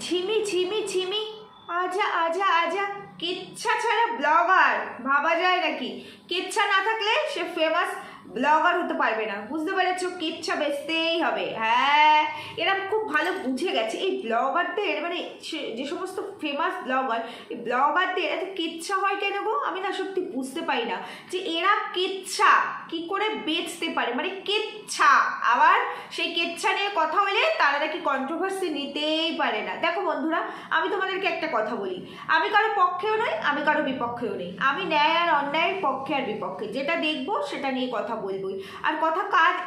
ঝিমি ঝিমি ঝিমি। আজা আজা আজা। কেচ্ছা ছাড়া ব্লগার ভাবা যায় নাকি? কেচ্ছা না থাকলে সে ফেমাস ব্লগার হতে পারবে না। বুঝতে পেরেছ? কেচ্ছা বেচতেই হবে। হ্যাঁ এরা খুব ভালো বুঝে গেছে। এই ব্লগারদের মানে যে সমস্ত ফেমাস ব্লগার এই ব্লগারদের এত কেচ্ছা হয় কেন গো? আমি না সত্যি বুঝতে পারি না। যে এরা কেচ্ছা, কি করে বেচতে পারে? মানে কেচ্ছা। আবার সেই কেচ্ছা নিয়ে কথা হলে তারা নাকি কন্ট্রোভার্সি নিতেই পারে না। দেখো বন্ধুরা, আমি তোমাদেরকে একটা কথা বলি। আমি কারও পক্ষেও নই, আমি কারও বিপক্ষেও নেই। আমি ন্যায় আর অন্যায়ের পক্ষে আর বিপক্ষে। যেটা দেখব, সেটা নিয়ে কথা বলবোই। আর কথা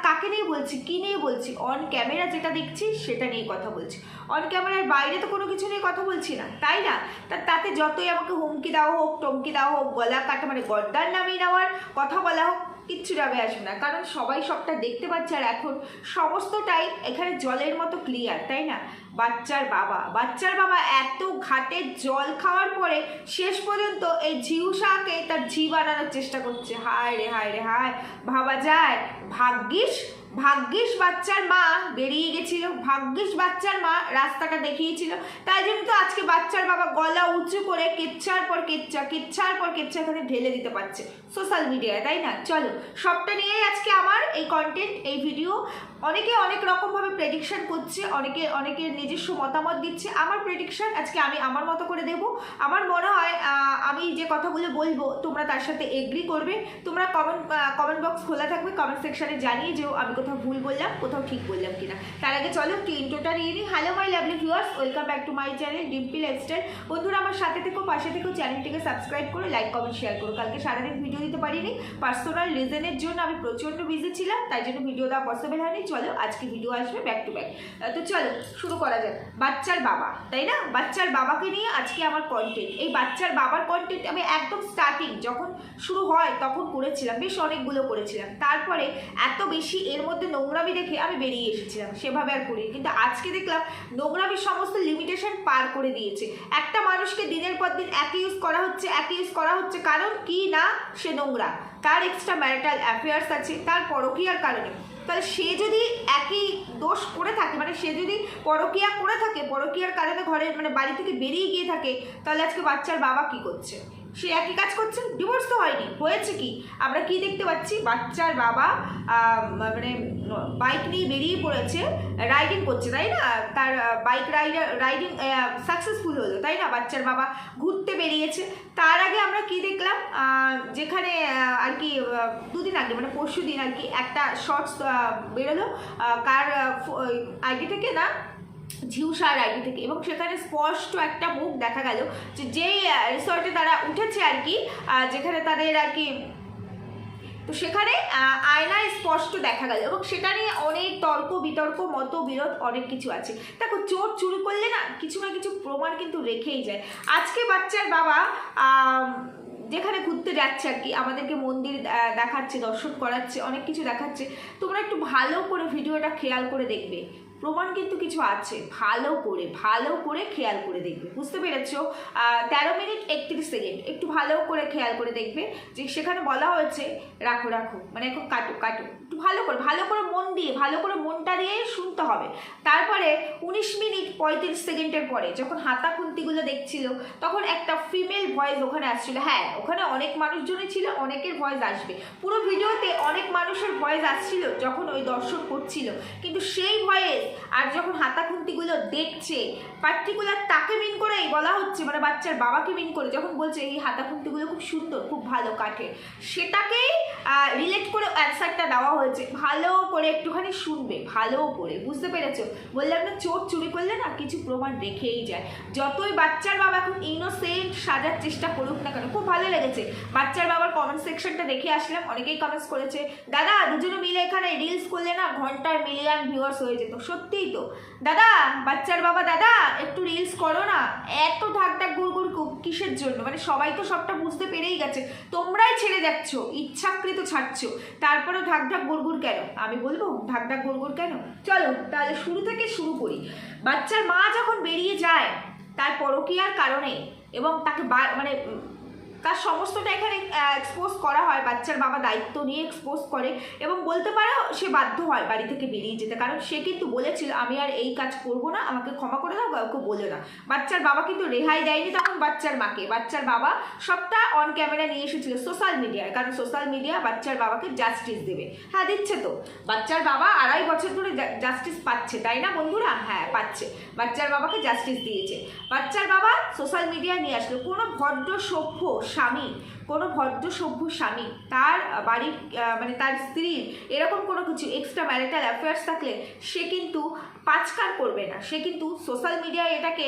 কাকে নিয়ে বলছি, কি নিয়ে বলছি? অন ক্যামেরা যেটা দেখছি, সেটা নিয়ে কথা বলছি। অন ক্যামেরার বাইরে তো কোনো কিছু নিয়ে কথা বলছি না, তাই না? তার তাতে যতই আমাকে হুমকি দেওয়া হোক, টমকি দেওয়া হোক গলা কাটা মানে গদ্দার নামিয়ে নেওয়ার কথা বলা হোক, কিচ্ছু যাবে আসবে না। কারণ সবাই সবটা দেখতে পাচ্ছে, আর এখন সমস্তটাই এখানে জলের মতো ক্লিয়ার তাই না? বাচ্চার বাবা। বাচ্চার বাবা এত ঘাটে জল খাওয়ার পরে শেষ পর্যন্ত এই ঝিউসাকে তার ঝি বানানোর চেষ্টা করছে। হায় রে হায় রে, হায়। ভাবা যায়, ভাগ্যিস ভাগ্যিস বাচ্চার মা বেরিয়ে গেছিল। ভাগ্যিস বাচ্চার মা রাস্তাটা দেখিয়েছিল। তাই জন্য তো আজকে বাচ্চার বাবা গলা উঁচু করে কেচ্ছার পর কেচ্ছা, কেচ্ছার পর কেচ্ছা এখানে ঢেলে দিতে পারছে সোশ্যাল মিডিয়ায় তাই না? চলো, সবটা নিয়েই আজকে আমার এই কন্টেন্ট এই ভিডিও অনেকে অনেক রকমভাবে প্রেডিকশন করছে, অনেকে অনেকে নিজস্ব মতামত দিচ্ছে, আমার প্রেডিকশন আজকে আমি আমার মতো করে দেব। আমার মনে হয় আমি যে কথাগুলো বলব, তোমরা তার সাথে এগ্রি করবে। তোমরা কমেন্ট কমেন্ট বক্স খোলা থাকবে কমেন্ট সেকশানে জানিয়ে যেও আমি কোথাও ভুল বললাম, কোথাও ঠিক বললাম কিনা। তার আগে চলো একটু ইন্ট্রোটা নিয়ে নিই। Hello my lovely viewers welcome back to my channel Dimpi lifestyle বন্ধুরা, আমার সাথে থেকেও পাশে থেকেও চ্যানেলটিকে সাবস্ক্রাইব করো লাইক কমেন্ট শেয়ার করো। কালকে সারাদিন ভিডিও দিতে পারিনি। পার্সোনাল রিজনের জন্য আমি প্রচণ্ড বিজি ছিলাম, তাই জন্য ভিডিও দেওয়া পসিবল হয়নি। চলো, আজকে ভিডিও আসবে ব্যাক টু ব্যাক তো চলো, শুরু করা যাক বাচ্চার বাবা, তাই না? বাচ্চার বাবাকে নিয়ে আজকে আমার কন্টেন্ট এই বাচ্চার বাবার কন্টেন্ট আমি একদম স্টার্টিং যখন শুরু হয় তখন করেছিলাম, বেশ অনেকগুলো করেছিলাম। তারপরে এত বেশি এর মধ্যে নোংরামি দেখে আমি বেরিয়ে এসেছিলাম, সেভাবে আর করিনি। কিন্তু আজকে দেখলাম নোংরামির সমস্ত লিমিটেশন পার করে দিয়েছে। একটা মানুষকে দিনের পর দিন এক ইউজ করা হচ্ছে এক ইউজ করা হচ্ছে, কারণ কি না? সে নোংরা। তার এক্সট্রা ম্যারিটাল অ্যাফেয়ার্স আছে, তার পরকীয়ার কারণে। তাহলে সে যদি একই দোষ করে থাকে মানে সে যদি পরকিয়া করে থাকে, পরকিয়ার কারণে ঘরে মানে বাড়ি থেকে বেরিয়ে গিয়ে থাকে, তাহলে আজকে বাচ্চার বাবা কি করছে? সে একই কাজ করছে ডিভোর্স তো হয়নি, হয়েছে কি? আমরা কি দেখতে পাচ্ছি? বাচ্চার বাবা মানে বাইক নিয়ে বেরিয়ে পড়েছে রাইডিং করছে, তাই না? তার বাইক রাইডার রাইডিং সাকসেসফুল হলো, তাই না? বাচ্চার বাবা ঘুরতে বেরিয়েছে। তার আগে আমরা কি দেখলাম? যেখানে আর কি দুদিন আগে মানে পরশু দিন আর কি, একটা শর্টস বেরোলো। কার আইডি থেকে না ঝিউসার আইডি থেকে। এবং সেখানে স্পষ্ট একটা মুখ দেখা গেল যে যেই রিসর্টে তারা উঠেছে আর কি যেখানে তাদের আর কি, তো সেখানে আয়নায় স্পষ্ট দেখা গেল এবং সেটা নিয়ে অনেক তর্ক বিতর্ক মত বিরোধ অনেক কিছু আছে। দেখো, চোর চুরি করলে না কিছু না কিছু প্রমাণ কিন্তু রেখেই যায়। আজকে বাচ্চার বাবা যেখানে ঘুরতে যাচ্ছে আর কি, আমাদেরকে মন্দির দেখাচ্ছে, দর্শন করাচ্ছে, অনেক কিছু দেখাচ্ছে, তোমরা একটু ভালো করে ভিডিওটা খেয়াল করে দেখবে। প্রমাণ কিন্তু কিছু আছে। ভালো করে ভালো করে খেয়াল করে দেখবে। বুঝতে পেরেছ? তেরো মিনিট একত্রিশ সেকেন্ড। একটু ভালো করে খেয়াল করে দেখবে যে সেখানে বলা হয়েছে, রাখো রাখো। মানে এখন কাটো কাটো। একটু ভালো করে ভালো করে মন দিয়ে, ভালো করে মনটা দিয়ে শুনতে হবে। তারপরে উনিশ মিনিট পঁয়ত্রিশ সেকেন্ডের পরে যখন হাতা খুন্তিগুলো দেখছিল, তখন একটা ফিমেল ভয়েস ওখানে আসছিল। হ্যাঁ ওখানে অনেক মানুষজনই ছিল, অনেকের ভয়েস আসবে। পুরো ভিডিওতে অনেক মানুষের ভয়েস আসছিল যখন ওই দর্শন করছিল। কিন্তু সেই ভয়েস আর যখন হাতা খুন্তিগুলো দেখছে পার্টিকুলার তাকে মিন করেই বলা হচ্ছে মানে বাচ্চার বাবাকে মিন করে, যখন বলছে এই হাতা খুন্তিগুলো খুব সুন্দর, খুব ভালো কাঠের, সেটাকেই রিলেট করে অ্যান্সারটা দেওয়া হয়েছে। ভালো করে একটুখানি শুনবে, ভালো করে, বুঝতে পেরেছ? বললাম না, চোর চুরি করলে না কিছু প্রমাণ রেখেই যায়। যতই বাচ্চার বাবা এখন ইনোসেন্ট সাজার চেষ্টা করুক না কেন, খুব ভালো লেগেছে। বাচ্চার বাবার কমেন্ট সেকশনটা দেখে আসলাম, অনেকেই কমেন্টস করেছে, দাদা, দুজনে মিলে এখানে রিলস করলে না ঘণ্টার মিলিয়ন ভিউয়ার্স হয়ে যেত। সত্যিই তো। দাদা, বাচ্চার বাবা, দাদা, একটু রিলস করো না। এত ঢাক ঢাক গুড় গুড় কিসের জন্য? মানে সবাই তো সবটা বুঝতে পেরেই গেছে। তোমরাই ছেড়ে যাচ্ছ। ইচ্ছাকৃত ছাড়ছো। তারপরেও ঢাক ঢাক গুড় কেন? আমি বলব, ঢাক ঢাক গুড় কেন? চলো, তাহলে শুরু থেকে শুরু করি। বাচ্চার মা যখন বেরিয়ে যায়, তার পরকীয়ার কারণে এবং তাকে মানে তার সমস্তটা এখানে এক্সপোজ করা হয়, বাচ্চার বাবা দায়িত্ব নিয়ে এক্সপোজ করে এবং বলতে পারো সে বাধ্য হয় বাড়ি থেকে বেরিয়ে যেতে। কারণ সে কিন্তু বলেছিল, আমি আর এই কাজ করব না, আমাকে ক্ষমা করে দাও, কাউকে বলে না। বাচ্চার বাবা কিন্তু রেহাই দেয়নি তখন বাচ্চার মাকে। বাচ্চার বাবা সবটা অন ক্যামেরা নিয়ে এসেছিল সোশ্যাল মিডিয়ায় কারণ সোশ্যাল মিডিয়া বাচ্চার বাবাকে জাস্টিস দেবে। হ্যাঁ দিচ্ছে তো। বাচ্চার বাবা আড়াই বছর ধরে জাস্টিস পাচ্ছে, তাই না বন্ধুরা? হ্যাঁ পাচ্ছে। বাচ্চার বাবাকে জাস্টিস দিয়েছে। বাচ্চার বাবা সোশ্যাল মিডিয়া নিয়ে আসলো। কোনো ভদ্র সভ্য স্বামী কোনো ভদ্র সভ্য স্বামী, তার বাড়ির মানে তার স্ত্রীর এরকম কোনো কিছু এক্সট্রা ম্যারিটাল অ্যাফেয়ার্স থাকলে সে কিন্তু পাঁচকার করবে না। সে কিন্তু সোশ্যাল মিডিয়ায় এটাকে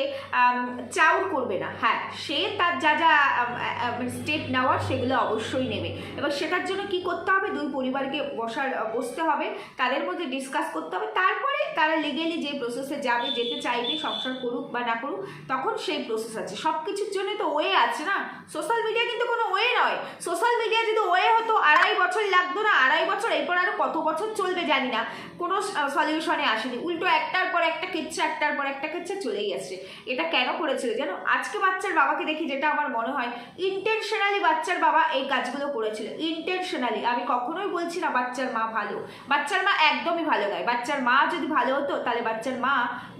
চাউর করবে না। হ্যাঁ সে তার যা যা স্টেপ নেওয়ার সেগুলো অবশ্যই নেবে। এবার সেটার জন্য কি করতে হবে? দুই পরিবারকে বসার বসতে হবে, তাদের মধ্যে ডিসকাস করতে হবে। তারপরে তারা লিগেলি যে প্রসেসে যাবে, যেতে চাইবে, সংসার করুক বা না করুক, তখন সেই প্রসেস আছে। সব কিছুর জন্য তো ওয়ে আছে না? সোশ্যাল মিডিয়া কিন্তু কোনো ওয়ে নয়। সোশ্যাল মিডিয়া যদি ওয়ে হতো, আড়াই বছর লাগতো না, আড়াই বছর, এরপর আরও কত বছর চলবে জানি না। কোনো সলিউশনে আসেনি। উল্টো একটার পর একটা কিচ্ছে, একটার পর একটা কিচ্ছে চলেই আসছে। এটা কেন করেছিল জানো? আজকে বাচ্চার বাবাকে দেখি যেটা আমার মনে হয় ইন্টেনশনালি বাচ্চার বাবা এই কাজগুলো করেছিল। ইন্টেনশনালি আমি কখনোই বলছি না বাচ্চার মা ভালো। বাচ্চার মা একদমই ভালো নয়। বাচ্চার মা যদি ভালো হতো, তাহলে বাচ্চার মা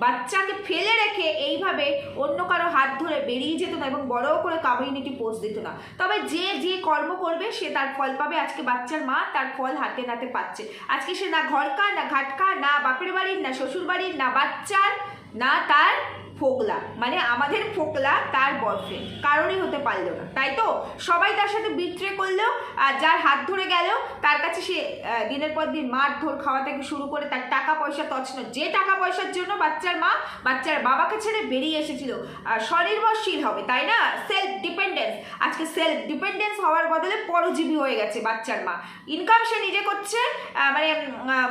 বাচ্চাকে ফেলে রেখে এইভাবে অন্য কারও হাত ধরে বেরিয়ে যেত না এবং বড় করে কমিউনিটি পোস্ট দিত না। তবে যে যে কর্ম করবে, সে তার ফল পাবে। আজকে বাচ্চার মা তার ফল হাতে নাতে পাচ্ছে। আজকে সে না ঘরকা, না ঘাটকা, না বাপের বাড়ির, না শ্বশুর বাড়ির না বাচ্চার, না তার ফোকলা। মানে আমাদের ফোকলা তার বয়ফ্রেন্ড কারণই হতে পারল না। তাই তো? সবাই তার সাথে বিট্রে করলেও আর যার হাত ধরে গেল, তার কাছে সে দিনের পর দিন মার ধর খাওয়া থেকে শুরু করে তার টাকা পয়সা তছন যে টাকা পয়সার জন্য বাচ্চার মা, বাচ্চার বাবাকে ছেড়ে বেরিয়ে এসেছিল। আর স্বনির্ভরশীল হবে, তাই না? সেলফ ডিপেন্ডেন্স আজকে সেলফ ডিপেন্ডেন্স হওয়ার বদলে পরজীবী হয়ে গেছে বাচ্চার মা। ইনকাম সে নিজে করছে মানে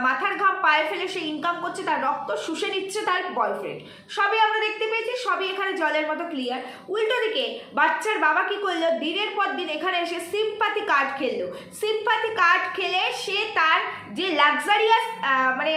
মাথার ঘাম পায়ে ফেলে সে ইনকাম করছে, তার রক্ত শুষে নিচ্ছে তার বয়ফ্রেন্ড সবই আমরা দেখতে পেয়েছি, সবই এখানে জলের মতো ক্লিয়ার উল্টো দিকে, বাচ্চার বাবা কি করল? দিনের পর দিন এখানে এসে সিম্পাতি কার্ড খেললো। সিম্পাতি কার্ড খেলে সে তার যে লাক্সারিয়াস মানে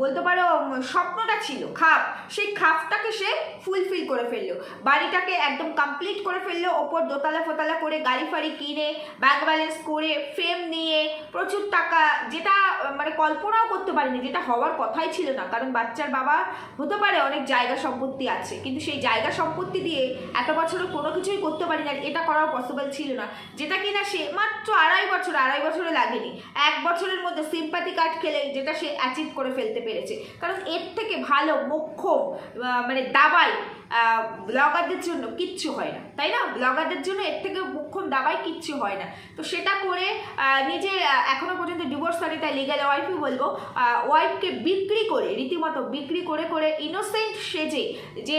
বলতে পারো স্বপ্নটা ছিল, খাপ। সেই খাপটাকে সে ফুলফিল করে ফেলল। বাড়িটাকে একদম কমপ্লিট করে ফেলল, ওপর দোতলা ফোতলা করে গাড়ি ফাড়ি কিনে ব্যাংক ব্যালেন্স করে ফ্রেম নিয়ে, প্রচুর টাকা, যেটা মানে কল্পনাও করতে পারিনি, যেটা হওয়ার কথাই ছিল না। কারণ বাচ্চার বাবা, হতে পারে অনেক জায়গা সম্পত্তি আছে, কিন্তু সেই জায়গা সম্পত্তি দিয়ে এত বছরও কোনো কিছুই করতে পারি না এটা করাও পসিবল ছিল না। যেটা কিনা সে মাত্র আড়াই বছর, আড়াই বছরে লাগেনি। এক বছরের মধ্যে সিম্পাথি কার্ড খেলে, যেটা সে অ্যাচিভ করে ফেলতে পেরেছে। কারণ এর থেকে ভালো মোক্ষম মানে দাবাই ব্লগারদের জন্য কিচ্ছু হয় না। তাই না? ব্লগারদের জন্য এর থেকে মুখ্যম দাবাই কিচ্ছু হয় না। তো সেটা করে নিজে আহ, এখনও পর্যন্ত ডিভোর্স হয়নি তাই লিগাল ওয়াইফই বলব ওয়াইফকে বিক্রি করে রীতিমতো বিক্রি করে করে ইনোসেন্ট সেজে যে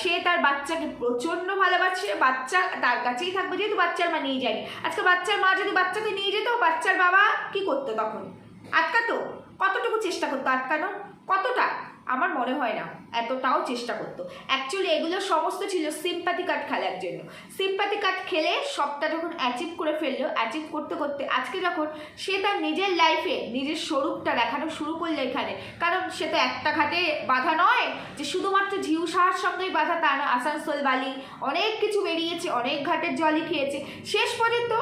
সে তার বাচ্চাকে প্রচণ্ড ভালোবাসে বাচ্চা তার কাছেই থাকবে যেহেতু বাচ্চার মা নিয়ে যায়নি। আজকে বাচ্চার মা যদি বাচ্চাকে নিয়ে যেত বাচ্চার বাবা কি করতো তখন? আটকাতো? কতটুকু চেষ্টা করতো আটকানোর কতটা? আমার মনে হয় না, এতটাও চেষ্টা করতো। অ্যাকচুয়ালি এগুলো সমস্ত ছিল সিম্পাথি কার্ড খেলার জন্য। সিম্পাথি কার্ড খেলে সবটা যখন অ্যাচিভ করে ফেলল অ্যাচিভ করতে করতে আজকে যখন সে তার নিজের লাইফে নিজের স্বরূপটা দেখানো শুরু করল এখানে, কারণ সে তো একটা ঘাটে বাধা নয়, যে শুধুমাত্র ঝিউ সাহার সঙ্গেই বাধা তা না, আসানসোল, বালি, অনেক কিছু বেরিয়েছে, অনেক ঘাটের জলই খেয়েছে। শেষ পর্যন্ত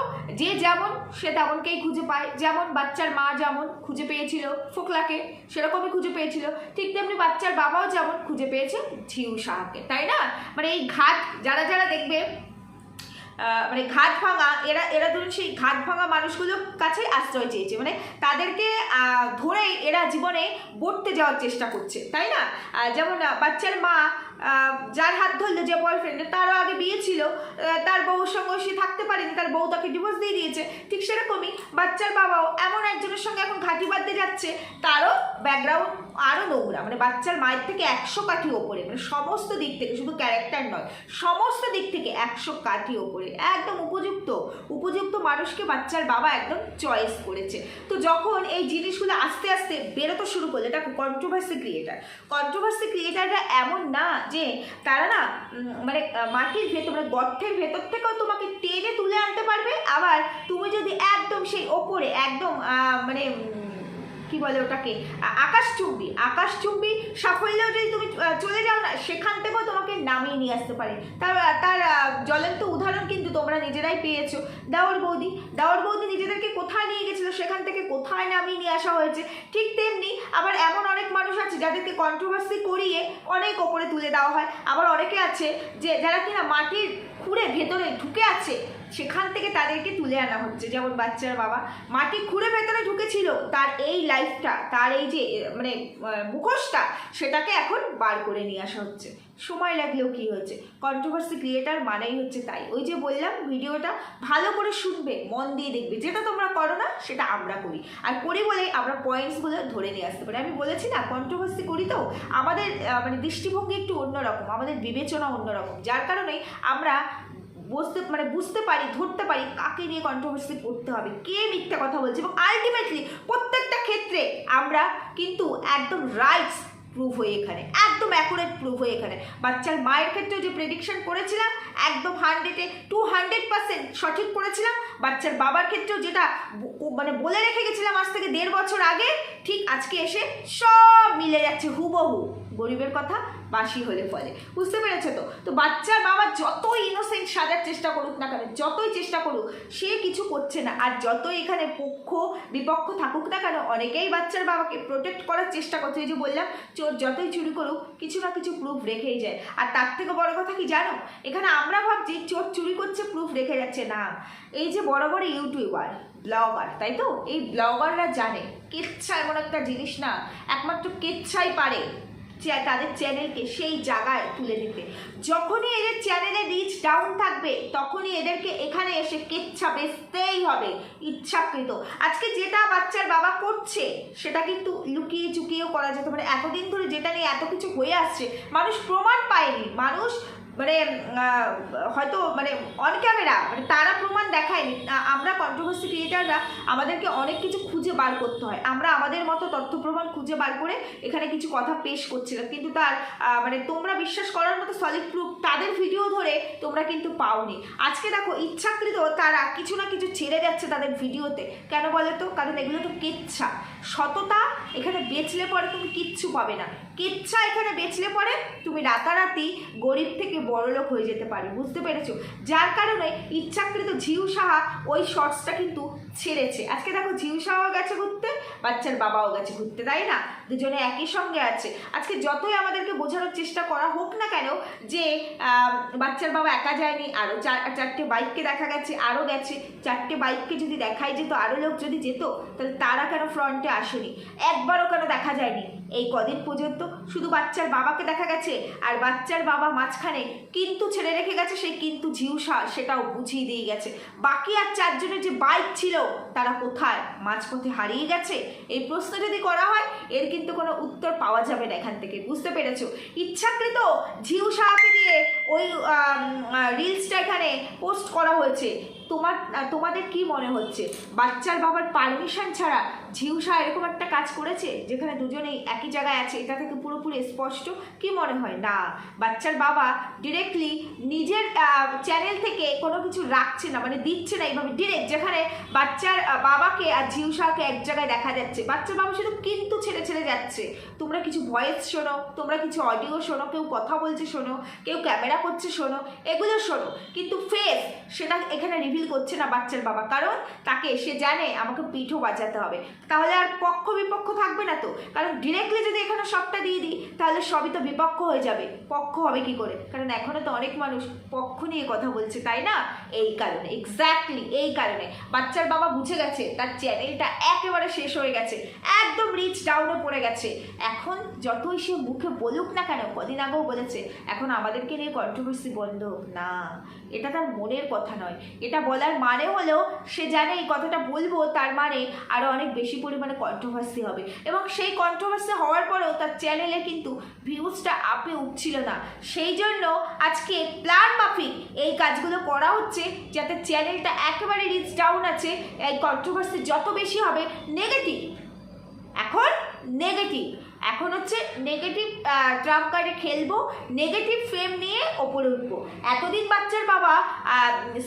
যে যেমন, সে তেমনকেই খুঁজে পায়। যেমন বাচ্চার মা যেমন খুঁজে পেয়েছিল, ফোকলাকে সেরকমই খুঁজে পেয়েছিল। ঠিক তেমনি বাচ্চার বাবাও যেমন খুঁজে পেয়েছে ঝিউ সাহাকে তাই না? মানে এই ঘাট যারা যারা দেখবে মানে ঘাট ভাঙা, এরা এরা ধরুন সেই ঘাট ভাঙা মানুষগুলোর কাছে আশ্রয় চেয়েছে। মানে তাদেরকে ধরেই এরা জীবনে বর্তে যাওয়ার চেষ্টা করছে, তাই না? যেমন বাচ্চার মা যার হাত ধরলো যে বয়ফ্রেন্ড তারও আগে বিয়ে ছিল তার বউর সঙ্গে সে থাকতে পারেনি, তার বউ তাকে ডিভোর্স দিয়ে দিয়েছে। ঠিক সেরকমই বাচ্চার বাবাও এমন একজনের সঙ্গে এখন ঘাঁটি বাঁধতে যাচ্ছে, তারও ব্যাকগ্রাউন্ড আরও নোংরা। মানে বাচ্চার মায়ের থেকে একশো কাঠি ওপরে মানে সমস্ত দিক থেকে, শুধু ক্যারেক্টার নয়, সমস্ত দিক থেকে একশো কাঠি ওপরে, একদম উপযুক্ত উপযুক্ত মানুষকে বাচ্চার বাবা একদম চয়েস করেছে। তো যখন এই জিনিসগুলো আস্তে আস্তে বেরোতে শুরু করল, এটা কন্ট্রোভার্সি ক্রিয়েটার কন্ট্রোভার্সি ক্রিয়েটাররা এমন না যে তারা না মানে মাটির ভেতর মানে গর্থের ভেতর থেকেও তোমাকে টেনে তুলে আনতে পারবে। আবার তুমি যদি একদম সেই ওপরে, একদম মানে কি বলে ওটাকে? আকাশচুম্বী আকাশচুম্বী সাফল্যেও যদি তুমি চলে যাও না, সেখান থেকেও তোমাকে নামিয়ে নিয়ে আসতে পারে। তার তার জ্বলন্ত উদাহরণ কিন্তু তোমরা নিজেরাই পেয়েছ। দাওয়ার বৌদি দাওয়ার বৌদি নিজেদেরকে কোথায় নিয়ে গেছিল, সেখান থেকে কোথায় নামিয়ে নিয়ে আসা হয়েছে? ঠিক তেমনি আবার এমন অনেক মানুষ আছে যাদেরকে কন্ট্রোভার্সি করিয়ে অনেক ওপরে তুলে দেওয়া হয়। আবার অনেকে আছে যে, যারা কিনা মাটির খুঁড়ে ভেতরে ঢুকে আছে সেখান থেকে তাদেরকে তুলে আনা হচ্ছে। যেমন বাচ্চার বাবা, মাটি খুঁড়ে ভেতরে ঢুকেছিল, তার এই লাইফটা তার এই যে মানে মুখোশটা, সেটাকে এখন বার করে নিয়ে আসা হচ্ছে। সময় লাগলেও কি হয়েছে? কন্ট্রোভার্সি ক্রিয়েটার মানেই হচ্ছে তাই। ওই যে বললাম, ভিডিওটা ভালো করে শুনবে, মন দিয়ে দেখবে। যেটা তোমরা করো না, সেটা আমরা করি। আর করি বলেই আমরা পয়েন্টসগুলো ধরে নিয়ে আসতে পারি। আমি বলেছি না কন্ট্রোভার্সি করি তো। আমাদের মানে দৃষ্টিভঙ্গি একটু অন্যরকম, আমাদের বিবেচনা অন্যরকম। যার কারণেই আমরা বুঝতে মানে বুঝতে পারি, ধরতে পারি কাকে নিয়ে কন্ট্রোভার্সি করতে হবে, কে মিথ্যা কথা বলছে এবং আলটিমেটলি প্রত্যেকটা ক্ষেত্রে আমরা কিন্তু একদম রাইটস প্রুভ হয়ে এখানে, একদম অ্যাকুরেট প্রুভ হয়ে এখানে। বাচ্চার মায়ের ক্ষেত্রেও যে প্রেডিকশন করেছিলাম, একদম হান্ড্রেডে টু হান্ড্রেড পার্সেন্ট সঠিক করেছিলাম। বাচ্চার বাবার ক্ষেত্রেও যেটা মানে বলে রেখে গেছিলাম আজ থেকে দেড় বছর আগে, ঠিক আজকে এসে সব মিলে যাচ্ছে, হুবহু। গরিবের কথা, বাসি হলে ফলে। বুঝতে পেরেছ তো? তো বাচ্চার বাবা যতই ইনোসেন্ট সাজার চেষ্টা করুক না কেন, যতই চেষ্টা করুক, সে কিছু করছে না। আর যতই এখানে পক্ষ, বিপক্ষ থাকুক না কেন, অনেকেই বাচ্চার বাবাকে প্রোটেক্ট করার চেষ্টা করছে। এই যে বললাম, চোর যতই চুরি করুক, কিছু না কিছু প্রুফ রেখেই যায়। আর তার থেকে বড় কথা কি জানো? এখানে আমরা ভাবছি চোর চুরি করছে প্রুফ রেখে যাচ্ছে না। এই যে বড় বড় ইউটিউবার ব্লগার তাই তো? এই ব্লগাররা জানে কেচ্ছা এমন একটা জিনিস না, একমাত্র কেচ্ছাই পারে। তাদের চ্যানেলকে সেই জায়গায় তুলে দিতে। যখনই এদের চ্যানেলে রিচ ডাউন থাকবে, তখনই এদেরকে এখানে এসে কেচ্ছা বেচতেই হবে, ইচ্ছাকৃত। আজকে যেটা বাচ্চার বাবা করছে, সেটা কিন্তু লুকিয়ে চুকিয়েও করা যেতে পারে। এতদিন ধরে যেটা নিয়ে এত কিছু হয়ে আসছে, মানুষ প্রমাণ পায়নি। মানুষ মানে হয়তো মানে অন ক্যামেরা মানে তারা প্রমাণ দেখায়নি। আমরা কন্ট্রোভার্সি ক্রিয়েটাররা আমাদেরকে অনেক কিছু খুঁজে বার করতে হয়। আমরা আমাদের মতো তথ্য প্রমাণ খুঁজে বার করে এখানে কিছু কথা পেশ করছিলাম। কিন্তু তার মানে তোমরা বিশ্বাস করার মতো সলিড প্রুফ তাদের ভিডিও ধরে তোমরা কিন্তু পাওনি। আজকে দেখো, ইচ্ছাকৃত তারা কিছু না কিছু ছেড়ে যাচ্ছে তাদের ভিডিওতে কেন বলো তো কারণ এগুলো তো কেচ্ছা। সততা এখানে বেচলে পরে তুমি কিচ্ছু পাবে না। কেচ্ছা এখানে বেচলে পরে তুমি রাতারাতি গরিব থেকে বড়লোক হয়ে যেতে পারো, বুঝতে পেরেছ? যার কারণে ইচ্ছাকৃত ঝিউ সাহা ওই শর্টসটা কিন্তু ছেড়েছে। আজকে দেখো ঝিউ সাহাও গেছে ঘুরতে, বাচ্চার বাবাও গেছে ঘুরতে, তাই না? দুজনে একই সঙ্গে আছে। আজকে যতই আমাদেরকে বোঝানোর চেষ্টা করা হোক না কেন, যে বাচ্চার বাবা একা যায়নি আরও চার, চারটে বাইককে দেখা গেছে আরও গেছে, চারটে বাইককে যদি দেখাই যেত আরও লোক যদি যেত, তাহলে তারা কেন ফ্রন্টে আসেনি? একবারও কেন দেখা যায়নি? এই কদিন পর্যন্ত শুধু বাচ্চার বাবাকে দেখা গেছে আর বাচ্চার বাবা মাঝখানে কিন্তু ছেড়ে রেখে গেছে সেই কিন্তু ঝিউসা সেটাও বুঝিয়ে দিয়ে গেছে। বাকি আর চারজনের যে বাইক ছিল তারা কোথায়? মাঝপথে হারিয়ে গেছে? এই প্রশ্ন যদি করা হয়, এর কিন্তু কোনো উত্তর পাওয়া যাবে না এখান থেকে। বুঝতে পেরেছ? ইচ্ছাকৃত ঝিউ সাহাকে দিয়ে ওই রিলসটা এখানে পোস্ট করা হয়েছে। তোমার তোমাদের কি মনে হচ্ছে? বাচ্চার বাবার পারমিশন ছাড়া ঝিউসা এরকম একটা কাজ করেছে? যেখানে দুজনেই একই জায়গায় আছে, এটা থেকে পুরোপুরি স্পষ্ট? কি মনে হয়? না, বাচ্চার বাবা ডিরেক্টলি নিজের চ্যানেল থেকে কোনো কিছু রাখছে না মানে দিচ্ছে না এইভাবে ডিরেক্ট যেখানে বাচ্চার বাবাকে আর ঝিউসাকে এক জায়গায় দেখা যাচ্ছে। বাচ্চার বাবা শুধু কিন্তু ছেড়ে ছেড়ে যাচ্ছে। তোমরা কিছু ভয়েস শোনো, তোমরা কিছু অডিও শোনো, কেউ কথা বলছে শোনো, কেউ ক্যামেরা করছে শোনো, এগুলো শোনো। কিন্তু ফেস সেটা এখানে রিভিল করছে না বাচ্চার বাবা। কারণ তাকে সে জানে আমাকে পিঠও বাঁচাতে হবে। তাহলে আর পক্ষ বিপক্ষ থাকবে না তো। কারণ ডিরেক্টলি যদি এখানে সবটা দিয়ে দিই, তাহলে সবই তো বিপক্ষ হয়ে যাবে। পক্ষ হবে কি করে? কারণ এখনও তো অনেক মানুষ পক্ষ নিয়ে কথা বলছে, তাই না? এই কারণে এক্স্যাক্টলি এই কারণে। বাচ্চার বাবা বুঝে গেছে, তার চ্যানেলটা একেবারে শেষ হয়ে গেছে। একদম রিচ ডাউনে পড়ে গেছে। এখন যতই সে মুখে বলুক না কেন, কদিন আগেও বলেছে, এখন আমাদেরকে নিয়ে কন্ট্রোভার্সি বন্ধ না। এটা তার মনের কথা নয়। এটা বলার মানে হলেও সে জানে এই কথাটা বলব, তার মানে আরও অনেক বেশি পরিমাণে কন্ট্রোভার্সি হবে। এবং সেই কন্ট্রোভার্সি হওয়ার পরেও তার চ্যানেলে কিন্তু ভিউজটা আপে উঠছিল না। সেই জন্য আজকে প্ল্যান মাফিক এই কাজগুলো করা হচ্ছে যাতে চ্যানেলটা একেবারে রিচ ডাউন আছে, এই কন্ট্রোভার্সি যত বেশি হবে নেগেটিভ এখন নেগেটিভ এখন হচ্ছে নেগেটিভ ট্রাম্প কার্ডে খেলব নেগেটিভ ফ্রেম নিয়ে ওপরে উঠবো। এতদিন বাচ্চার বাবা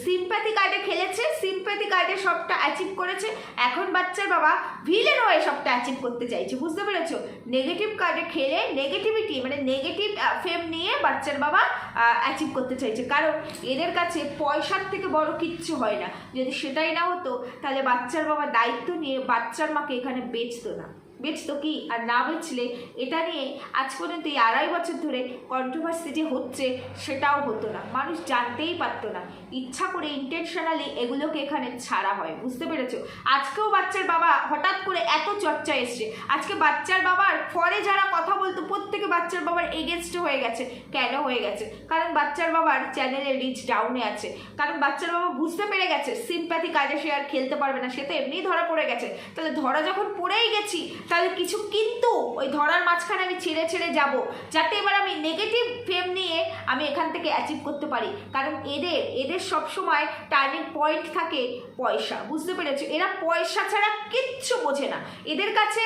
সিম্প্যাথি কার্ডে খেলেছে সিম্প্যাথি কার্ডে সবটা অ্যাচিভ করেছে, এখন বাচ্চার বাবা ভিলেন হয়ে সবটা অ্যাচিভ করতে চাইছে, বুঝতে পেরেছ? নেগেটিভ কার্ডে খেলে নেগেটিভিটি মানে নেগেটিভ ফেম নিয়ে বাচ্চার বাবা অ্যাচিভ করতে চাইছে। কারণ এদের কাছে পয়সার থেকে বড় কিচ্ছু হয় না। যদি সেটাই না হতো, তাহলে বাচ্চার বাবা দায়িত্ব নিয়ে বাচ্চার মাকে এখানে বেচতো না। বেচতো কি আর না বেচলে? এটা নিয়ে আজ পর্যন্ত এই আড়াই বছর ধরে কন্ট্রোভার্সি যে হচ্ছে, সেটাও হতো না। মানুষ জানতেই পারতো না। ইচ্ছা করে ইন্টেনশনালি এগুলোকে এখানে ছাড়া হয়। বুঝতে পেরেছ? আজকেও বাচ্চার বাবা হঠাৎ করে এত চর্চা এসছে। আজকে বাচ্চার বাবার পরে যারা কথা বলতো, প্রত্যেকে বাচ্চার বাবার এগেনস্ট হয়ে গেছে। কেন হয়ে গেছে? কারণ বাচ্চার বাবার চ্যানেলে রিচ ডাউনে আছে। কারণ বাচ্চার বাবা বুঝতে পেরে গেছে সিম্প্যাথি কাজে সে আর খেলতে পারবে না। সে তো এমনিই ধরা পড়ে গেছে। তাহলে ধরা যখন পড়েই গেছি তাহলে কিছু কিন্তু ওই ধরার মাঝখানে আমি ছেড়ে ছেড়ে যাব, যাতে এবার আমি নেগেটিভ ফেম নিয়ে আমি এখান থেকে অ্যাচিভ করতে পারি। কারণ এদের এদের সবসময় টার্নিং পয়েন্ট থাকে পয়সা, বুঝতে পেরেছ? এরা পয়সা ছাড়া কিচ্ছু বোঝে না। এদের কাছে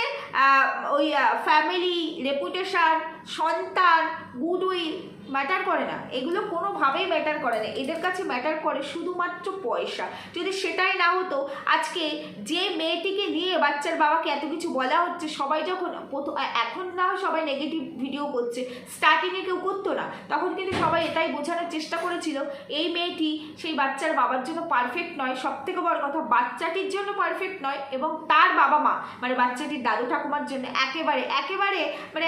ওই ফ্যামিলি রেপুটেশন সন্তান গুডউইল ম্যাটার করে না। এগুলো কোনোভাবেই ম্যাটার করে না। এদের কাছে ম্যাটার করে শুধুমাত্র পয়সা। যদি সেটাই না হতো আজকে যে মেয়েটিকে নিয়ে বাচ্চার বাবাকে এত কিছু বলা হচ্ছে সবাই যখন প্রথম এখন না সবাই নেগেটিভ ভিডিও করছে। স্টার্টিংয়ে কেউ করতো না। তখন কিন্তু সবাই এটাই বোঝানোর চেষ্টা করেছিল এই মেয়েটি সেই বাচ্চার বাবার জন্য পারফেক্ট নয় সব থেকে বড় কথা বাচ্চাটির জন্য পারফেক্ট নয় এবং তার বাবা মা মানে বাচ্চাটির দাদু ঠাকুমার জন্য একেবারে একেবারে মানে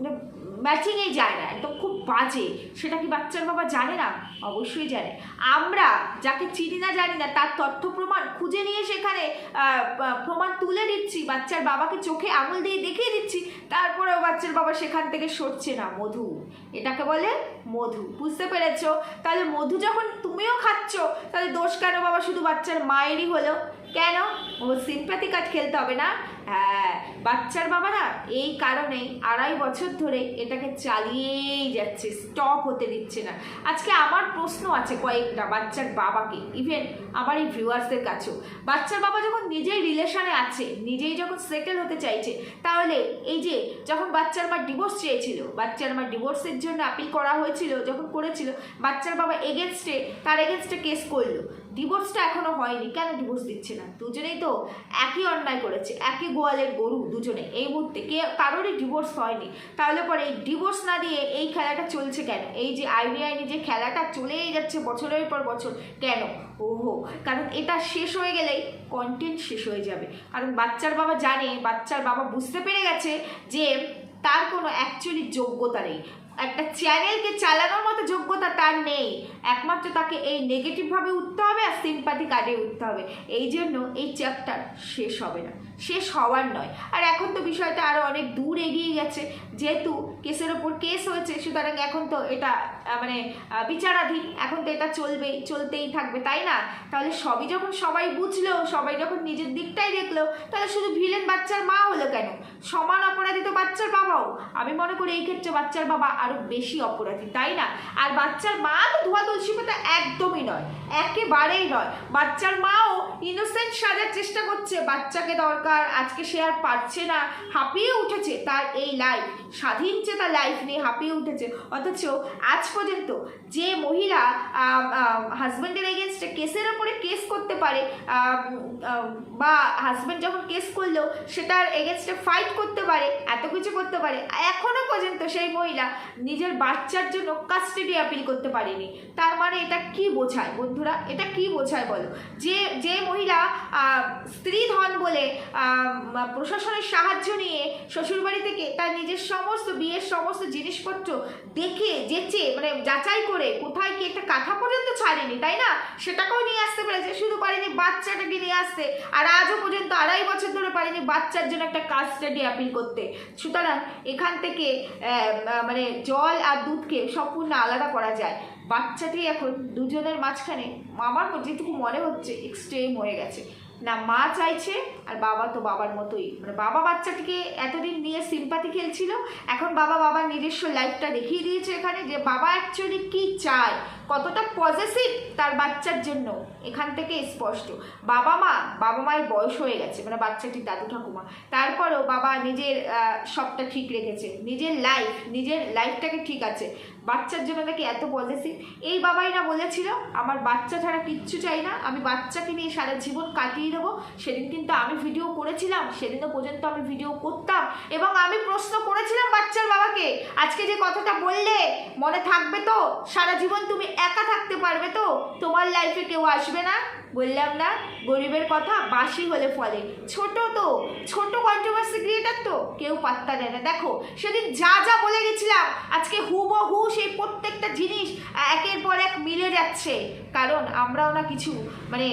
উম, ম্যাচিংয়েই যায় না, একদম খুব বাজে। সেটা কি বাচ্চার বাবা জানে না? অবশ্যই জানে। আমরা যাকে চিনি না, জানি না, তার তথ্য প্রমাণ খুঁজে নিয়ে সেখানে প্রমাণ তুলে দিচ্ছি। বাচ্চার বাবাকে চোখে আঙুল দিয়ে দেখিয়ে দিচ্ছি। তারপরেও বাচ্চার বাবা সেখান থেকে সরছে না। মধু। এটাকে বলে মধু। বুঝতে পেরেছ? তাহলে মধু যখন তুমিও খাচ্ছ, তাহলে দোষ কেন? বাবা শুধু বাচ্চার মায়েরই হলো। কেন? ও সিম্প্যাথি কার্ড খেলতে হবে না। হ্যাঁ বাচ্চার বাবারা, এই কারণেই আড়াই বছর ধরে এটাকে চালিয়েই যাচ্ছে স্টপ হতে দিচ্ছে না। আজকে আমার প্রশ্ন আছে কয়েকটা বাচ্চার বাবাকে ইভেন আমার এই ভিউয়ার্সদের কাছেও। বাচ্চার বাবা যখন নিজেই রিলেশনে আছে, নিজেই যখন সেটেল হতে চাইছে, তাহলে এই যে যখন বাচ্চার মা ডিভোর্স চেয়েছিল, বাচ্চার মা ডিভোর্সের জন্য আপিল করা হয়েছিল, যখন করেছিল, বাচ্চার বাবা এগেনস্টে তার এগেনস্টে কেস করল। ডিভোর্সটা এখনও হয়নি। কেন ডিভোর্স দিচ্ছে না? দুজনেই তো একই অন্যায় করেছে, একই গোয়ালের গরু দুজনে। এই মুহূর্তে কে কারোরই ডিভোর্স হয়নি। তাহলে পরে এই ডিভোর্স না দিয়ে এই খেলাটা চলছে কেন? এই যে আইনি আইনি যে খেলাটা চলেই যাচ্ছে বছরের পর বছর, কেন? ওহো, কারণ এটা শেষ হয়ে গেলেই কন্টেন্ট শেষ হয়ে যাবে। কারণ বাচ্চার বাবা জানে, বাচ্চার বাবা বুঝতে পেরে গেছে যে তার কোনো অ্যাকচুয়ালি যোগ্যতা নেই। একটা চ্যানেলকে চালানোর মতো যোগ্যতা তার নেই। একমাত্র তাকে এই নেগেটিভভাবে উঠতে হবে আর সিম্পাথি কার্ডে উঠতে হবে। এই জন্য এই চ্যাপ্টার শেষ হবে না। শেষ হওয়ার নয়। আর এখন তো বিষয়টা আরও অনেক দূর এগিয়ে গেছে। যেহেতু কেসের ওপর কেস হয়েছে, সুতরাং এখন তো এটা মানে বিচারাধীন। এখন তো এটা চলবেই, চলতেই থাকবে, তাই না? তাহলে সবই যখন সবাই বুঝলো, সবাই যখন নিজের দিকটাই দেখল, তাহলে শুধু ভিলেন বাচ্চার মা হলো কেন? সমান অপরাধী তো বাচ্চার বাবাও। আমি মনে করি এই ক্ষেত্রে বাচ্চার বাবা আরও বেশি অপরাধী, তাই না? আর বাচ্চার মা তো ধোয়া তুলসী পাতা একদমই নয়, একেবারেই নয়। বাচ্চার মাও ইনোসেন্ট সাজার চেষ্টা করছে, বাচ্চাকে দরকার, আজকে সে আর পারছে না, হাঁপিয়ে উঠেছে তার এই লাইফ স্বাধীন তার লাইফ নিয়ে হাঁপিয়ে উঠেছে। অথচ আজ পর্যন্ত যে মহিলা হাজব্যান্ডের এগেনস্টে কেসের ওপরে কেস করতে পারে বা হাজব্যান্ড যখন কেস করল সেটার এগেনস্টে ফাইট করতে পারে, এত কিছু করতে পারে। এখনও পর্যন্ত সেই মহিলা নিজের বাচ্চার জন্য কাস্টাডি আপিল করতে পারেনি। তার মানে এটা কি বোঝায়? বন্ধুরা, এটা কি বোঝায় বলো? যে যে মহিলা স্ত্রী ধন বলে প্রশাসনের সাহায্য নিয়ে শ্বশুরবাড়ি থেকে তার নিজের সমস্ত বিয়ের সমস্ত জিনিসপত্র দেখে, যেচে মানে যাচাই করে কোথায় কি একটা কাঁথা পর্যন্ত ছাড়েনি, তাই না? সেটাকেও নিয়ে আসতে পেরেছে, শুধু পারেনি বাচ্চাটাকে নিয়ে আসতে, আর আজও পর্যন্ত আড়াই বছর ধরে পারেনি বাচ্চার জন্য একটা কাস্টাডি অ্যাপিল করতে। সুতরাং এখান থেকে মানে জল আর দুধকে সম্পূর্ণ আলাদা করা যায়। বাচ্চাটি এখন দুজনের মাঝখানে, আমার যেটুকু মনে হচ্ছে এক্সট্রিম হয়ে গেছে। না, মা চাইছে আর বাবা তো বাবার মতোই। মানে বাবা বাচ্চাটিকে এতদিন নিয়ে সিম্পাতি খেলছিল, এখন বাবা বাবার নিজস্ব লাইফটা দেখিয়ে দিয়েছে এখানে যে বাবা অ্যাকচুয়ালি কি চায়, কতটা পজিটিভ তার বাচ্চার জন্য। এখান থেকে স্পষ্ট। বাবা মা, বাবা মায়ের বয়স হয়ে গেছে মানে বাচ্চাটির দাদু ঠাকুমা। তারপরেও বাবা নিজের সবটা ঠিক রেখেছে। নিজের লাইফ নিজের লাইফটাকে ঠিক আছে। বাচ্চার জন্য নাকি এত পজিটিভ এই বাবাই না বলেছিল, আমার বাচ্চা ছাড়া কিচ্ছু চাই না। আমি বাচ্চাকে নিয়ে সারা জীবন কাটিয়ে দেবো। সেদিন কিন্তু আমি ভিডিও করেছিলাম সেদিনও পর্যন্ত আমি ভিডিও করতাম। এবং আমি প্রশ্ন করেছিলাম বাচ্চার বাবাকে, আজকে যে কথাটা বললে, মনে থাকবে তো? সারা জীবন তুমি একা থাকতে পারবে তো? তোমার লাইফে কেউ আসবে না? বললাম না, গরিবের কথা বাসি হলে ফলে। ছোট তো, ছোট কন্ট্রোভার্সি ক্রিয়েটার তো, কেউ পাত্তা দেয় না। দেখো, সেদিন যা যা বলে গেছিলাম, আজকে হুবহু সেই প্রত্যেকটা জিনিস একের পর এক মিলে যাচ্ছে। কারণ আমরাও না কিছু মানে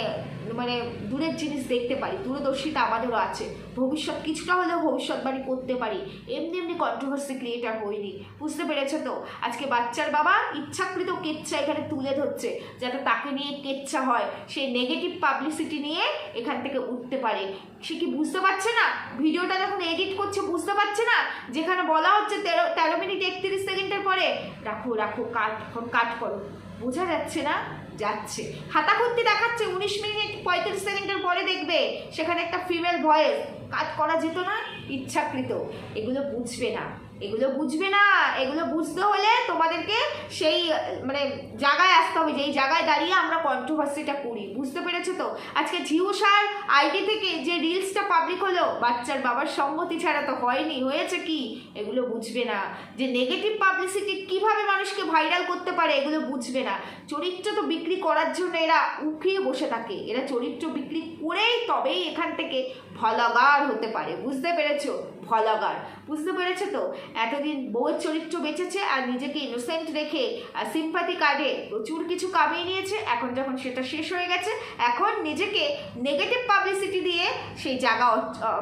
মানে দূরের জিনিস দেখতে পারি, দূরদর্শিতা আমাদেরও আছে। ভবিষ্যৎ, কিছুটা হলেও ভবিষ্যৎবাণী করতে পারি। এমনি এমনি কন্ট্রোভার্সি ক্রিয়েটার হইনি। বুঝতে পেরেছ তো? আজকে বাচ্চার বাবা ইচ্ছাকৃত কেচ্ছা এখানে তুলে ধরছে যাতে তাকে নিয়ে কেচ্ছা হয়। সে নেগেটিভ পাবলিসিটি নিয়ে এখান থেকে উঠতে পারে। সে কি বুঝতে পারছে না? ভিডিওটা যখন এডিট করছে, বুঝতে পারছে না? যেখানে বলা হচ্ছে তেরো তেরো মিনিট একত্রিশ সেকেন্ডের পরে, রাখো রাখো, কাট কাট করো। বোঝা যাচ্ছে না? যাচ্ছে। খাতা খুঁত্তি দেখাচ্ছে, উনিশ মিনিট পঁয়ত্রিশ সেকেন্ডের পরে দেখবে, সেখানে একটা ফিমেল ভয়েস কাজ করা যেত না, ইচ্ছাকৃত। এগুলো বুঝবে না। এগুলো বুঝবে না, এগুলো বুঝতে হলে তোমাদেরকে সেই মানে জায়গায় আসতে হবে, যেই জায়গায় দাঁড়িয়ে আমরা কন্ট্রোভার্সিটা করি, বুঝতে পেরেছ তো? আজকে ঝিউসার আইডি থেকে যে রিলসটা পাবলিক হলো, বাচ্চার বাবার সম্মতি ছাড়া তো হয়নি, হয়েছে কি? এগুলো বুঝবে না। যে নেগেটিভ পাবলিসিটি কীভাবে মানুষকে ভাইরাল করতে পারে, এগুলো বুঝবে না। চরিত্র তো বিক্রি করার জন্য এরা উঠিয়ে বসে থাকে। এরা চরিত্র বিক্রি করেই তবেই এখান থেকে ভলাগার হতে পারে। বুঝতে পেরেছ? ভলাগার বুঝতে পেরেছ তো? এতদিন বউয়ের চরিত্র বেঁচেছে আর নিজেকে ইনোসেন্ট রেখে আর সিম্পাতি কার্ডে প্রচুর কিছু কামিয়ে নিয়েছে। এখন যখন সেটা শেষ হয়ে গেছে, এখন নিজেকে নেগেটিভ পাবলিসিটি দিয়ে সেই জায়গা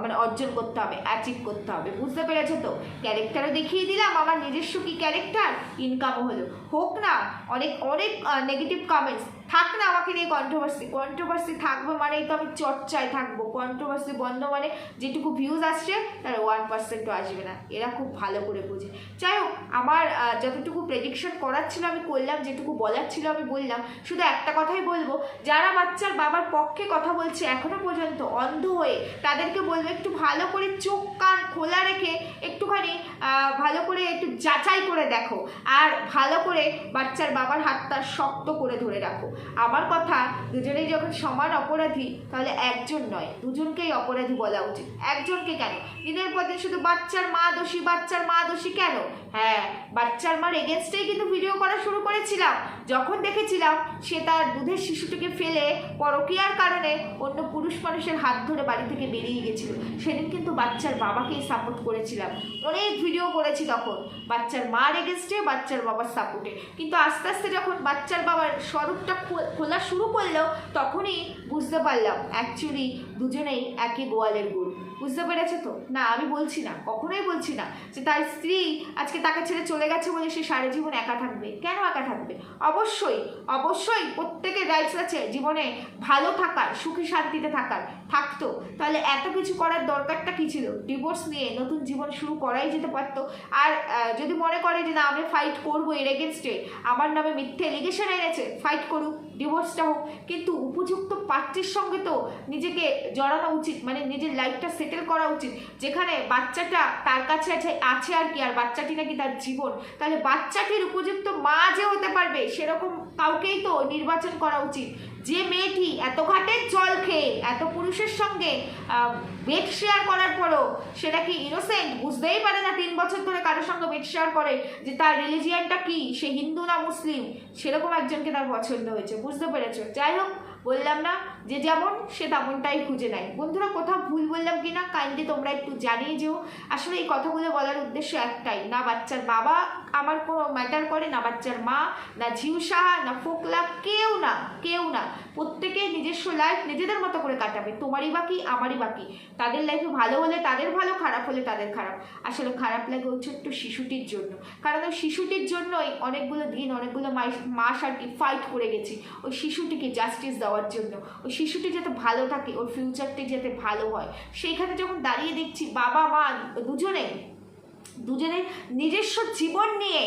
মানে অর্জন করতে হবে অ্যাচিভ করতে হবে। বুঝতে পেরেছ তো? ক্যারেক্টারও দেখিয়ে দিলাম, আমার নিজস্ব কি ক্যারেক্টার ইনকামও হলো। হোক না, অনেক অনেক নেগেটিভ কমেন্টস থাক না আমাকে নিয়ে কন্ট্রোভার্সি কন্ট্রোভার্সি থাকবে মানেই তো আমি চর্চায় থাকব। কন্ট্রোভার্সি বন্ধ মানে যেটুকু ভিউজ আসছে, তার ওয়ান পার্সেন্টও আসবে না। এরা খুব ভালো করে বোঝে। যাই হোক, আমার যতটুকু প্রেডিকশন করার ছিল আমি করলাম, যেটুকু বলার ছিল আমি বললাম। শুধু একটা কথাই বলব, যারা বাচ্চার বাবার পক্ষে কথা বলছে এখনও পর্যন্ত অন্ধ হয়ে, তাদেরকে বলব একটু ভালো করে চোখ, কান খোলা রেখে একটুখানি ভালো করে একটু যাচাই করে দেখো। আর ভালো করে বাচ্চার বাবার হাতটা শক্ত করে ধরে রাখো। আমার কথা দুজনেই যখন সমান অপরাধী, তাহলে একজন নয়, দুজনকেই অপরাধী বলা উচিত। একজনকে কেন? দিনের পর দিন শুধু বাচ্চার মা দোষী, বাচ্চার মা দোষী কেন? হ্যাঁ বাচ্চার মার এগেনস্টেই কিন্তু ভিডিও করা শুরু করেছিলাম। যখন দেখেছিলাম সে তার দুধের শিশুটিকে ফেলে পরকীয়ার কারণে অন্য পুরুষ মানুষের হাত ধরে বাড়ি থেকে বেরিয়ে গেছিল। সেদিন কিন্তু বাচ্চার বাবাকেই সাপোর্ট করেছিলাম। অনেক ভিডিও করেছি তখন। বাচ্চার মার এগেনস্টে বাচ্চার বাবার সাপোর্টে কিন্তু আস্তে আস্তে যখন বাচ্চার বাবার স্বরূপটা খোলা শুরু করলেও তখনই বুঝতে পারলাম অ্যাকচুয়ালি দুজনেই একই গোয়ালের গুড়। বুঝতে পেরেছে তো? না, আমি বলছি না, কখনোই বলছি না যে তার স্ত্রী আজকে তাকে ছেড়ে চলে গেছে বলে সে সারা জীবন একা থাকবে। কেন একা থাকবে? অবশ্যই অবশ্যই প্রত্যেকের রাইটস আছে জীবনে ভালো থাকার, সুখী শান্তিতে থাকার, থাকতো। তাহলে এত কিছু করার দরকারটা কী ছিল? ডিভোর্স নিয়ে নতুন জীবন শুরু করাই যেতে পারতো। আর যদি মনে করে যে না, আমি ফাইট করব এর এগেনস্টে আমার নামে মিথ্যে এলিগেশন এনেছে ফাইট করুক ডিভোর্সটা হোক। কিন্তু উপযুক্ত পাত্রীর সঙ্গে তো নিজেকে জড়ানো উচিত মানে নিজের লাইফটা সেটেল করা উচিত। যেখানে বাচ্চাটা তার কাছে আছে আছে আর কি, আর বাচ্চাটি নাকি তার জীবন। তাহলে বাচ্চাটির উপযুক্ত মা যে হতে পারবে, সেরকম কাউকেই তো নির্বাচন করা উচিত। যে মেয়েটি এত ঘাটের জল খেয়ে, এত পুরুষের সঙ্গে বেড শেয়ার করার পরও সেটা কি ইনোসেন্ট বুঝতেই পারে না তিন বছর ধরে কারোর সঙ্গে বেড শেয়ার করে যে তার রিলিজিয়ানটা কি, সে হিন্দু না মুসলিম, সেরকম একজনকে তার পছন্দ হয়েছে, বুঝতে পেরেছ? যাই হোক বললাম না, যে যেমন সে তেমনটাই খুঁজে নেয়। বন্ধুরা কোথাও ভুল বললাম কি না কাইন্ডলি তোমরা একটু জানিয়ে যেও। আসলে এই কথাগুলো বলার উদ্দেশ্য একটাই, না বাচ্চার বাবা আমার কোনো ম্যাটার করে না বাচ্চার মা, না ঝিউ না ফোকলা, কেউ না কেউ না। প্রত্যেকে নিজস্ব লাইফ নিজেদের মতো করে কাটাবে। তোমারই বাকি, আমারই বাকি। তাদের লাইফে ভালো হলে তাদের ভালো, খারাপ হলে তাদের খারাপ। আসলে খারাপ লাগে ওই ছোট্ট শিশুটির জন্য। কারণ ওই শিশুটির জন্যই অনেকগুলো দিন, অনেকগুলো মাস- আর কি ফাইট করে গেছি ওই শিশুটিকে জাস্টিস দেওয়ার জন্য। ওই শিশুটি যাতে ভালো থাকে, ওর ফিউচারটি যাতে ভালো হয়। সেইখানে যখন দাঁড়িয়ে দেখছি বাবা, মা, দুজনেই দুজনে নিজস্ব জীবন নিয়ে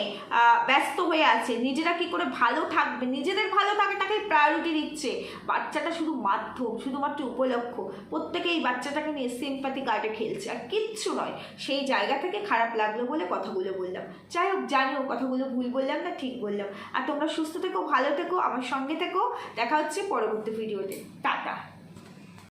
ব্যস্ত হয়ে আছে। নিজেরা কি করে ভালো থাকবে? নিজেদের ভালো থাকাটাকে প্রায়োরিটি দিচ্ছে বাচ্চাটা শুধু মাধ্যম, শুধুমাত্র উপলক্ষ। প্রত্যেকে এই বাচ্চাটাকে নিয়ে সিম্পাতি কার্ডে খেলছে। আর কিচ্ছু নয়, সেই জায়গা থেকে খারাপ লাগল বলে কথাগুলো বললাম। যাই হোক, জানিও কথাগুলো ভুল বললাম না, ঠিক বললাম। আর তোমরা সুস্থ থেকো, ভালো থেকো, আমার সঙ্গে থেকো। দেখা হচ্ছে পরবর্তী ভিডিওতে টাটা।